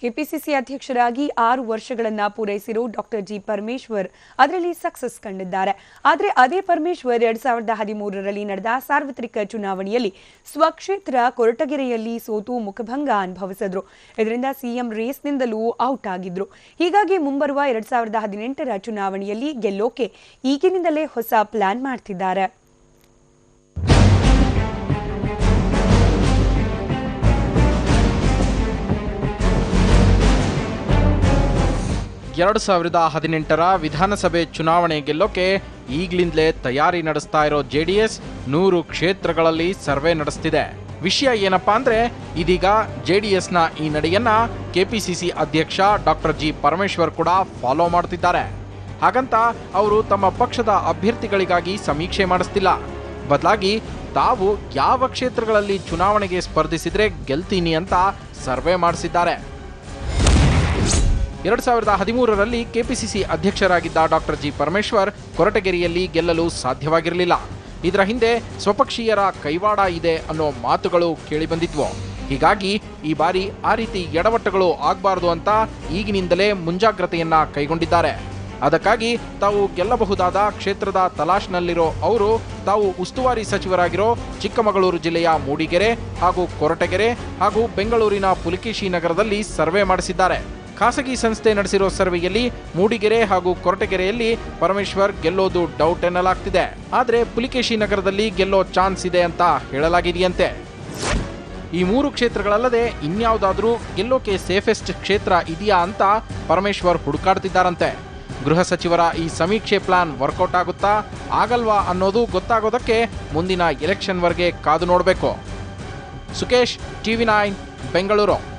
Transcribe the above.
KPCC ಅಧ್ಯಕ್ಷರಾಗಿ ಆರು ವರ್ಷಗಳನ್ನ ಪೂರೈಸಿರೋ ಡಾಕ್ಟರ್ ಜಿ ಪರಮೇಶ್ವರ್ ಅದರಲ್ಲಿ ಸಕ್ಸಸ್ ಕಂಡಿದ್ದಾರೆ. ಆದರೆ ಅದೇ ಪರಮೇಶ್ವರ್ ಎರಡ್ ಸಾವಿರದ ಹದಿಮೂರರಲ್ಲಿ ನಡೆದ ಸಾರ್ವತ್ರಿಕ ಚುನಾವಣೆಯಲ್ಲಿ ಸ್ವಕ್ಷೇತ್ರ ಕೊರಟಗೆರೆಯಲ್ಲಿ ಸೋತು ಮುಖಭಂಗ ಅನುಭವಿಸಿದ್ರು. ಇದರಿಂದ ಸಿಎಂ ರೇಸ್ನಿಂದಲೂ ಔಟ್ ಆಗಿದ್ರು. ಹೀಗಾಗಿ ಮುಂಬರುವ ಎರಡ್ ಸಾವಿರದ ಹದಿನೆಂಟರ ಚುನಾವಣೆಯಲ್ಲಿ ಗೆಲ್ಲೋಕೆ ಈಗಿನಿಂದಲೇ ಹೊಸ ಪ್ಲಾನ್ ಮಾಡ್ತಿದ್ದಾರೆ. ಎರಡು ಸಾವಿರದ ಹದಿನೆಂಟರ ವಿಧಾನಸಭೆ ಚುನಾವಣೆ ಗೆಲ್ಲೋಕೆ ಈಗ್ಲಿಂದಲೇ ತಯಾರಿ ನಡೆಸ್ತಾ ಇರೋ ಜೆಡಿಎಸ್ ನೂರು ಕ್ಷೇತ್ರಗಳಲ್ಲಿ ಸರ್ವೆ ನಡೆಸ್ತಿದೆ. ವಿಷಯ ಏನಪ್ಪಾ ಅಂದ್ರೆ, ಇದೀಗ ಜೆಡಿಎಸ್ನ ಈ ನಡೆಯನ್ನ ಕೆಪಿಸಿಸಿ ಅಧ್ಯಕ್ಷ ಡಾಕ್ಟರ್ ಜಿ ಪರಮೇಶ್ವರ್ ಕೂಡ ಫಾಲೋ ಮಾಡ್ತಿದ್ದಾರೆ. ಹಾಗಂತ ಅವರು ತಮ್ಮ ಪಕ್ಷದ ಅಭ್ಯರ್ಥಿಗಳಿಗಾಗಿ ಸಮೀಕ್ಷೆ ಮಾಡಿಸ್ತಿಲ್ಲ. ಬದಲಾಗಿ ತಾವು ಯಾವ ಕ್ಷೇತ್ರಗಳಲ್ಲಿ ಚುನಾವಣೆಗೆ ಸ್ಪರ್ಧಿಸಿದ್ರೆ ಗೆಲ್ತೀನಿ ಅಂತ ಸರ್ವೆ ಮಾಡಿಸಿದ್ದಾರೆ. ಎರಡ್ ಸಾವಿರದ ಹದಿಮೂರರಲ್ಲಿ ಕೆಪಿಸಿಸಿ ಅಧ್ಯಕ್ಷರಾಗಿದ್ದ ಡಾಕ್ಟರ್ ಜಿ ಪರಮೇಶ್ವರ್ ಕೊರಟಗೆರೆಯಲ್ಲಿ ಗೆಲ್ಲಲು ಸಾಧ್ಯವಾಗಿರಲಿಲ್ಲ. ಇದರ ಹಿಂದೆ ಸ್ವಪಕ್ಷೀಯರ ಕೈವಾಡ ಇದೆ ಅನ್ನೋ ಮಾತುಗಳು ಕೇಳಿಬಂದಿದ್ವು. ಹೀಗಾಗಿ ಈ ಬಾರಿ ಆ ರೀತಿ ಎಡವಟ್ಟುಗಳು ಆಗಬಾರದು ಅಂತ ಈಗಿನಿಂದಲೇ ಮುಂಜಾಗ್ರತೆಯನ್ನ ಕೈಗೊಂಡಿದ್ದಾರೆ. ಅದಕ್ಕಾಗಿ ತಾವು ಗೆಲ್ಲಬಹುದಾದ ಕ್ಷೇತ್ರದ ತಲಾಶ್ನಲ್ಲಿರೋ ಅವರು, ತಾವು ಉಸ್ತುವಾರಿ ಸಚಿವರಾಗಿರೋ ಚಿಕ್ಕಮಗಳೂರು ಜಿಲ್ಲೆಯ ಮೂಡಿಗೆರೆ ಹಾಗೂ ಕೊರಟಗೆರೆ ಹಾಗೂ ಬೆಂಗಳೂರಿನ ಪುಲಿಕೇಶಿ ನಗರದಲ್ಲಿ ಸರ್ವೆ ಮಾಡಿಸಿದ್ದಾರೆ. ಖಾಸಗಿ ಸಂಸ್ಥೆ ನಡೆಸಿರೋ ಸರ್ವೆಯಲ್ಲಿ ಮೂಡಿಗೆರೆ ಹಾಗೂ ಕೊರಟಗೆರೆಯಲ್ಲಿ ಪರಮೇಶ್ವರ್ ಗೆಲ್ಲೋದು ಡೌಟ್ ಎನ್ನಲಾಗ್ತಿದೆ. ಆದರೆ ಪುಲಿಕೇಶಿ ನಗರದಲ್ಲಿ ಗೆಲ್ಲೋ ಚಾನ್ಸ್ ಇದೆ ಅಂತ ಹೇಳಲಾಗಿದೆಯಂತೆ. ಈ ಮೂರು ಕ್ಷೇತ್ರಗಳಲ್ಲದೆ ಇನ್ಯಾವುದಾದ್ರೂ ಗೆಲ್ಲೋಕೆ ಸೇಫೆಸ್ಟ್ ಕ್ಷೇತ್ರ ಇದೆಯಾ ಅಂತ ಪರಮೇಶ್ವರ್ ಹುಡುಕಾಡ್ತಿದ್ದಾರಂತೆ. ಗೃಹ ಸಚಿವರ ಈ ಸಮೀಕ್ಷೆ ಪ್ಲಾನ್ ವರ್ಕೌಟ್ ಆಗುತ್ತಾ, ಆಗಲ್ವಾ ಅನ್ನೋದು ಗೊತ್ತಾಗೋದಕ್ಕೆ ಮುಂದಿನ ಎಲೆಕ್ಷನ್ವರೆಗೆ ಕಾದು ನೋಡಬೇಕು. Sukesh, TV nine, Bengaluru.